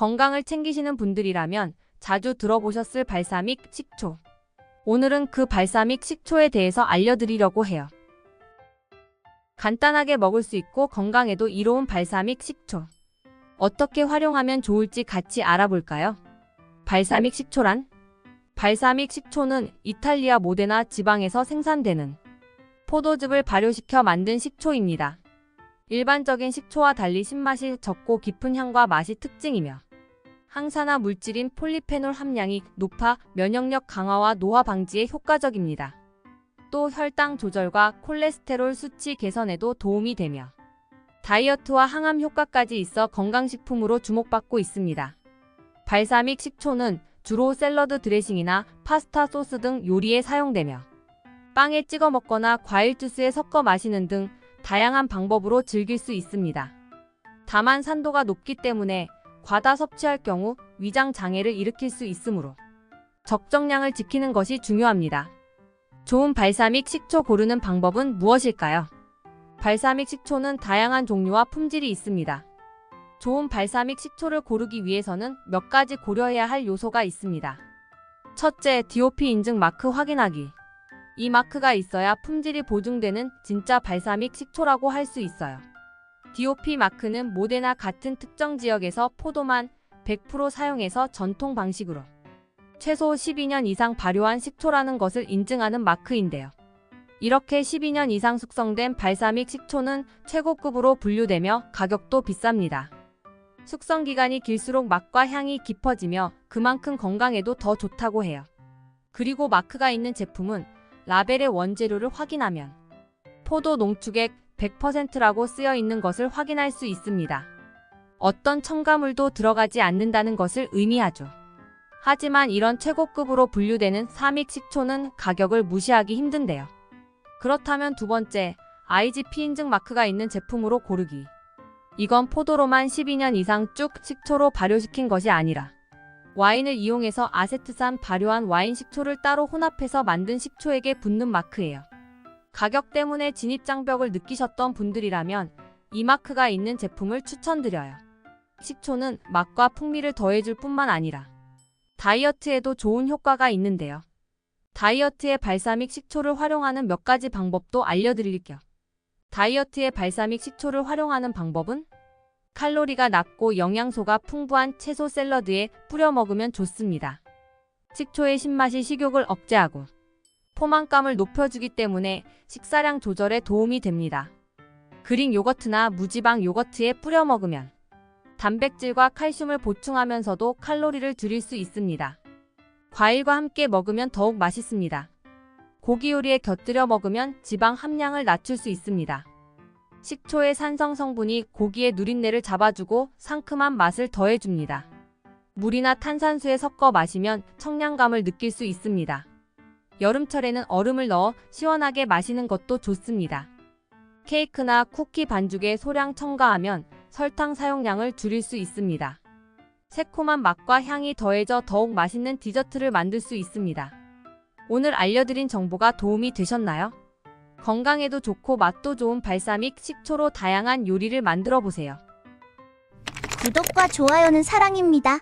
건강을 챙기시는 분들이라면 자주 들어보셨을 발사믹 식초. 오늘은 그 발사믹 식초에 대해서 알려드리려고 해요. 간단하게 먹을 수 있고 건강에도 이로운 발사믹 식초. 어떻게 활용하면 좋을지 같이 알아볼까요? 발사믹 식초란? 발사믹 식초는 이탈리아 모데나 지방에서 생산되는 포도즙을 발효시켜 만든 식초입니다. 일반적인 식초와 달리 신맛이 적고 깊은 향과 맛이 특징이며 항산화 물질인 폴리페놀 함량이 높아 면역력 강화와 노화 방지에 효과적입니다. 또 혈당 조절과 콜레스테롤 수치 개선에도 도움이 되며 다이어트와 항암 효과까지 있어 건강식품으로 주목받고 있습니다. 발사믹 식초는 주로 샐러드 드레싱이나 파스타 소스 등 요리에 사용되며 빵에 찍어 먹거나 과일 주스에 섞어 마시는 등 다양한 방법으로 즐길 수 있습니다. 다만 산도가 높기 때문에 과다 섭취할 경우 위장 장애를 일으킬 수 있으므로 적정량을 지키는 것이 중요합니다. 좋은 발사믹 식초 고르는 방법은 무엇일까요? 발사믹 식초는 다양한 종류와 품질이 있습니다. 좋은 발사믹 식초를 고르기 위해서는 몇 가지 고려해야 할 요소가 있습니다. 첫째, DOP 인증 마크 확인하기. 이 마크가 있어야 품질이 보증되는 진짜 발사믹 식초라고 할 수 있어요. DOP 마크는 모데나 같은 특정 지역에서 포도만 100% 사용해서 전통 방식으로 최소 12년 이상 발효한 식초라는 것을 인증하는 마크인데요. 이렇게 12년 이상 숙성된 발사믹 식초는 최고급으로 분류되며 가격도 비쌉니다. 숙성 기간이 길수록 맛과 향이 깊어지며 그만큼 건강에도 더 좋다고 해요. 그리고 마크가 있는 제품은 라벨의 원재료를 확인하면 포도 농축액 100%라고 쓰여 있는 것을 확인할 수 있습니다. 어떤 첨가물도 들어가지 않는다는 것을 의미하죠. 하지만 이런 최고급으로 분류되는 사믹 식초는 가격을 무시하기 힘든데요. 그렇다면 두 번째, IGP 인증 마크가 있는 제품으로 고르기. 이건 포도로만 12년 이상 쭉 식초로 발효시킨 것이 아니라 와인을 이용해서 아세트산 발효한 와인 식초를 따로 혼합해서 만든 식초에게 붙는 마크예요. 가격 때문에 진입장벽을 느끼셨던 분들이라면 이 마크가 있는 제품을 추천드려요. 식초는 맛과 풍미를 더해줄 뿐만 아니라 다이어트에도 좋은 효과가 있는데요. 다이어트에 발사믹 식초를 활용하는 몇 가지 방법도 알려드릴게요. 다이어트에 발사믹 식초를 활용하는 방법은 칼로리가 낮고 영양소가 풍부한 채소 샐러드에 뿌려 먹으면 좋습니다. 식초의 신맛이 식욕을 억제하고 포만감을 높여주기 때문에 식사량 조절에 도움이 됩니다. 그릭 요거트나 무지방 요거트에 뿌려 먹으면 단백질과 칼슘을 보충하면서도 칼로리를 줄일 수 있습니다. 과일과 함께 먹으면 더욱 맛있습니다. 고기 요리에 곁들여 먹으면 지방 함량을 낮출 수 있습니다. 식초의 산성 성분이 고기의 누린내를 잡아주고 상큼한 맛을 더해줍니다. 물이나 탄산수에 섞어 마시면 청량감을 느낄 수 있습니다. 여름철에는 얼음을 넣어 시원하게 마시는 것도 좋습니다. 케이크나 쿠키 반죽에 소량 첨가하면 설탕 사용량을 줄일 수 있습니다. 새콤한 맛과 향이 더해져 더욱 맛있는 디저트를 만들 수 있습니다. 오늘 알려드린 정보가 도움이 되셨나요? 건강에도 좋고 맛도 좋은 발사믹 식초로 다양한 요리를 만들어 보세요. 구독과 좋아요는 사랑입니다.